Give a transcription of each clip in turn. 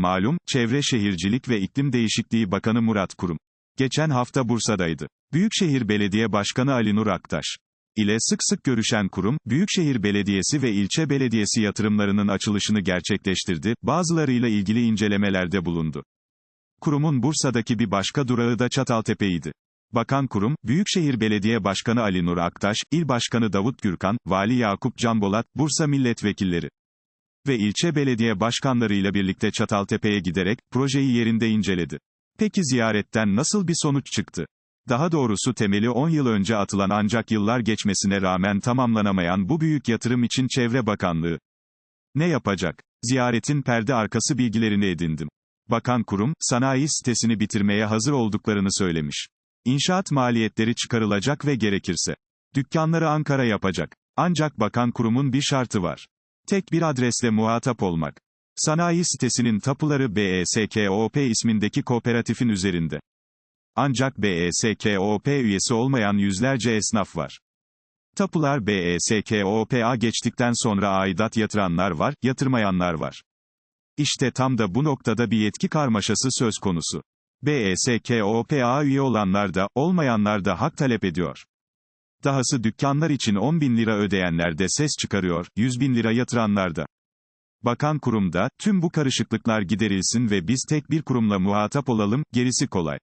Malum, Çevre Şehircilik ve İklim Değişikliği Bakanı Murat Kurum. Geçen hafta Bursa'daydı. Büyükşehir Belediye Başkanı Ali Nur Aktaş ile sık sık görüşen kurum, Büyükşehir Belediyesi ve ilçe belediyesi yatırımlarının açılışını gerçekleştirdi, bazılarıyla ilgili incelemelerde bulundu. Kurumun Bursa'daki bir başka durağı da Çataltepe'ydi. Bakan kurum, Büyükşehir Belediye Başkanı Ali Nur Aktaş, İl Başkanı Davut Gürkan, Vali Yakup Canbolat, Bursa milletvekilleri ve ilçe belediye başkanlarıyla birlikte Çataltepe'ye giderek, projeyi yerinde inceledi. Peki ziyaretten nasıl bir sonuç çıktı? Daha doğrusu temeli 10 yıl önce atılan ancak yıllar geçmesine rağmen tamamlanamayan bu büyük yatırım için Çevre Bakanlığı ne yapacak? Ziyaretin perde arkası bilgilerini edindim. Bakan kurum, sanayi sitesini bitirmeye hazır olduklarını söylemiş. İnşaat maliyetleri çıkarılacak ve gerekirse dükkanları Ankara yapacak. Ancak bakan kurumun bir şartı var. Tek bir adresle muhatap olmak. Sanayi sitesinin tapuları BESKOP ismindeki kooperatifin üzerinde. Ancak BESKOP üyesi olmayan yüzlerce esnaf var. Tapular BESKOP'a geçtikten sonra aidat yatıranlar var, yatırmayanlar var. İşte tam da bu noktada bir yetki karmaşası söz konusu. BESKOP'a üye olanlar da, olmayanlar da hak talep ediyor. Dahası dükkanlar için 10 bin lira ödeyenler de ses çıkarıyor, 100 bin lira yatıranlar da. Bakan kurumda, tüm bu karışıklıklar giderilsin ve biz tek bir kurumla muhatap olalım, gerisi kolay.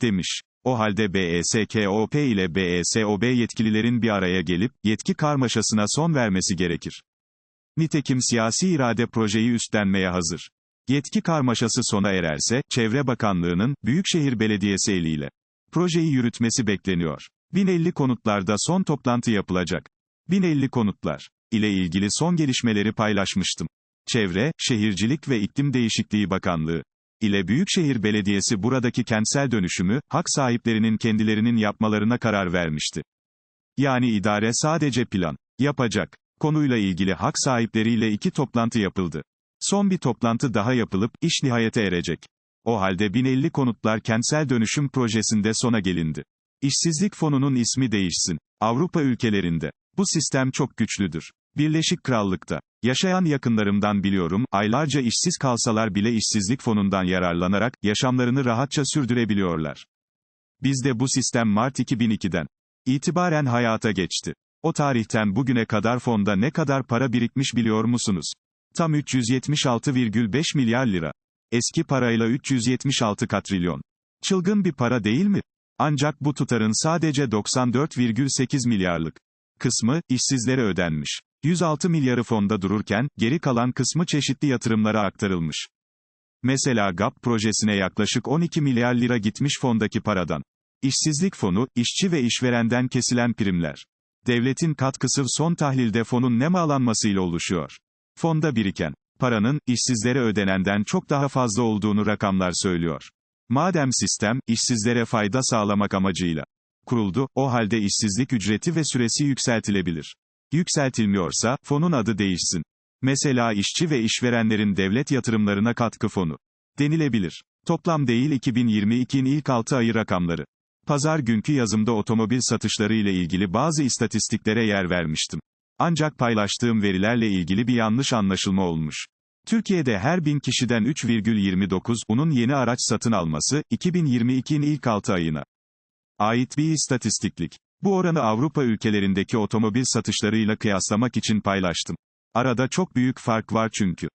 Demiş. O halde BESKOP ile BESOB yetkililerin bir araya gelip, yetki karmaşasına son vermesi gerekir. Nitekim siyasi irade projeyi üstlenmeye hazır. Yetki karmaşası sona ererse, Çevre Bakanlığı'nın, Büyükşehir Belediyesi eliyle projeyi yürütmesi bekleniyor. 1050 konutlarda son toplantı yapılacak. 1050 konutlar ile ilgili son gelişmeleri paylaşmıştım. Çevre, Şehircilik ve İklim Değişikliği Bakanlığı ile Büyükşehir Belediyesi buradaki kentsel dönüşümü, hak sahiplerinin kendilerinin yapmalarına karar vermişti. Yani idare sadece plan yapacak. Konuyla ilgili hak sahipleriyle iki toplantı yapıldı. Son bir toplantı daha yapılıp, iş nihayete erecek. O halde 1050 konutlar kentsel dönüşüm projesinde sona gelindi. İşsizlik fonunun ismi değişsin. Avrupa ülkelerinde. Bu sistem çok güçlüdür. Birleşik Krallık'ta. Yaşayan yakınlarımdan biliyorum, aylarca işsiz kalsalar bile işsizlik fonundan yararlanarak, yaşamlarını rahatça sürdürebiliyorlar. Bizde bu sistem Mart 2002'den itibaren hayata geçti. O tarihten bugüne kadar fonda ne kadar para birikmiş biliyor musunuz? Tam 376,5 milyar lira. Eski parayla 376 katrilyon. Çılgın bir para değil mi? Ancak bu tutarın sadece 94,8 milyarlık kısmı, işsizlere ödenmiş. 106 milyarı fonda dururken, geri kalan kısmı çeşitli yatırımlara aktarılmış. Mesela GAP projesine yaklaşık 12 milyar lira gitmiş fondaki paradan. İşsizlik fonu, işçi ve işverenden kesilen primler. Devletin katkısı son tahlilde fonun nemalanmasıyla oluşuyor. Fonda biriken paranın, işsizlere ödenenden çok daha fazla olduğunu rakamlar söylüyor. Madem sistem, işsizlere fayda sağlamak amacıyla kuruldu, o halde işsizlik ücreti ve süresi yükseltilebilir. Yükseltilmiyorsa, fonun adı değişsin. Mesela işçi ve işverenlerin devlet yatırımlarına katkı fonu. Denilebilir. Toplam değil 2022'nin ilk 6 ayı rakamları. Pazar günkü yazımda otomobil satışları ile ilgili bazı istatistiklere yer vermiştim. Ancak paylaştığım verilerle ilgili bir yanlış anlaşılma olmuş. Türkiye'de her bin kişiden 3,29 unun yeni araç satın alması, 2022'nin ilk 6 ayına ait bir istatistiklik. Bu oranı Avrupa ülkelerindeki otomobil satışlarıyla kıyaslamak için paylaştım. Arada çok büyük fark var çünkü.